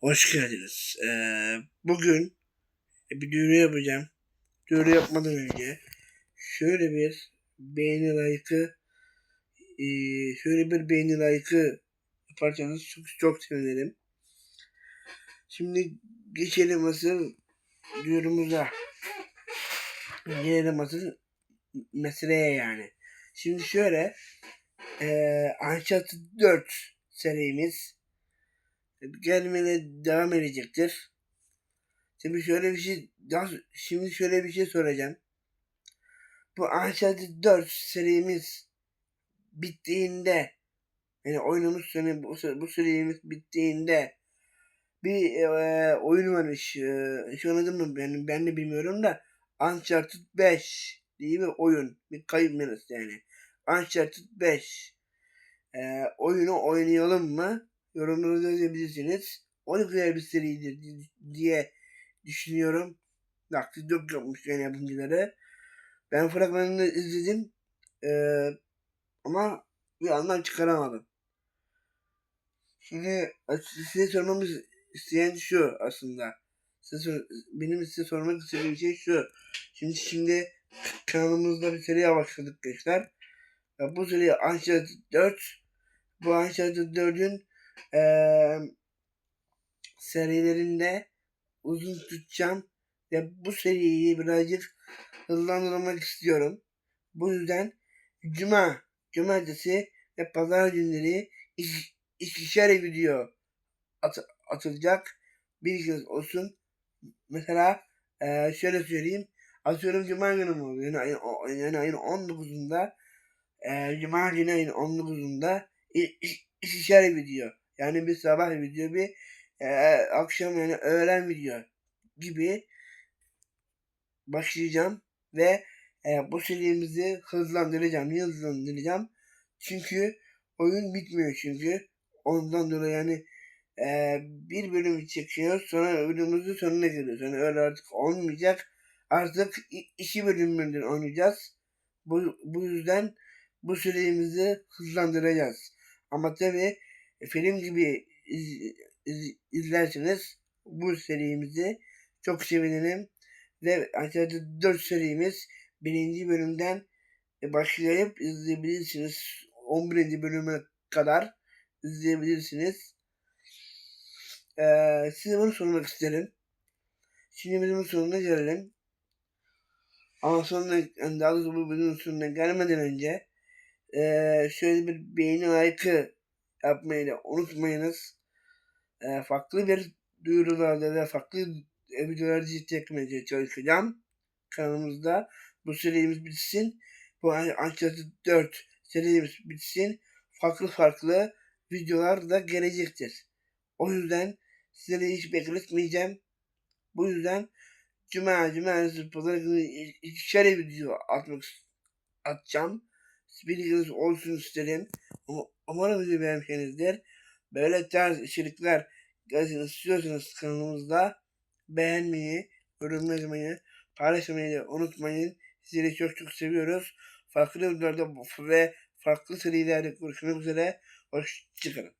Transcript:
Hoş geldiniz. Ee, bugün bir duyuru yapacağım. Duyuru yapmadan önce şöyle bir beğeni like'ı e, şöyle bir beğeni like'ı yaparsanız çok çok sevinirim. Şimdi geçelim asıl duyurumuza. Gelelim asıl meseleye yani. Şimdi şöyle e, Uncharted 4 serimiz gelmeye devam edecektir. Şimdi şöyle bir şey daha şimdi şöyle bir şey soracağım. Bu Uncharted 4 serimiz bittiğinde yani oyunumuz sonu bu, bu serimiz bittiğinde bir e, oyun varmış. E, hiç oynadım mı ben, ben de bilmiyorum da Uncharted 5 diye bir oyun. Bir kayıp yani. Uncharted 5 e, oyunu oynayalım mı? Yorumlarınızı yazabilirsiniz. O da güzel bir seridir diye düşünüyorum. Nakli yok yapmış yani yapımcıları. Ben fragmanını izledim. Ee, ama bir anlam çıkaramadım. Şimdi size sormamız isteyen şu aslında. Size, benim size sormak istediğim şey şu. Şimdi şimdi kanalımızda bir seriye başladık gençler. Bu seri Uncharted 4. Bu Uncharted 4'ün e, serilerinde uzun tutacağım ve bu seriyi birazcık hızlandırmak istiyorum. Bu yüzden cuma, cumartesi ve pazar günleri iş, ikişer video at, atılacak. Bilginiz olsun. Mesela e, şöyle söyleyeyim. Atıyorum cuma günü mü oluyor? Yani ayın, yani ayın 19'unda e, cuma günü ayın 19'unda ikişer video yani bir sabah video bir e, akşam yani öğlen video gibi başlayacağım ve e, bu serimizi hızlandıracağım. Niye hızlandıracağım? Çünkü oyun bitmiyor çünkü. Ondan dolayı yani e, bir bölüm çekiyor sonra bölümümüzün sonuna geliyor. Yani öyle artık olmayacak. Artık iki bölümlerden oynayacağız. Bu, bu yüzden bu serimizi hızlandıracağız. Ama tabii film gibi iz, iz, izlerseniz bu serimizi çok sevinirim. Ve aşağıda 4 serimiz birinci bölümden e, başlayıp izleyebilirsiniz. 11. bölüme kadar izleyebilirsiniz. Ee, size bunu sormak isterim. Şimdi bizim sonuna gelelim. Ama yani daha doğrusu bu bölümün sonuna gelmeden önce ee, şöyle bir beğeni like'ı yapmayı da unutmayınız. E, farklı bir duyurularda ve farklı videolar çekmeye çalışacağım kanalımızda. Bu serimiz bitsin. Bu Uncharted 4 serimiz bitsin. Farklı farklı videolar da gelecektir. O yüzden sizleri hiç bekletmeyeceğim. Bu yüzden Cuma, Cumartesi, Pazar günü ikişer video atmak atacağım. Bilginiz olsun isterim. Umarım beğenmişsinizdir. Böyle tarz içerikler gelsin istiyorsanız kanalımızda beğenmeyi, yorum yazmayı, paylaşmayı unutmayın. Sizleri çok çok seviyoruz. Farklı videolarda ve farklı serilerde görüşmek üzere. Hoşçakalın.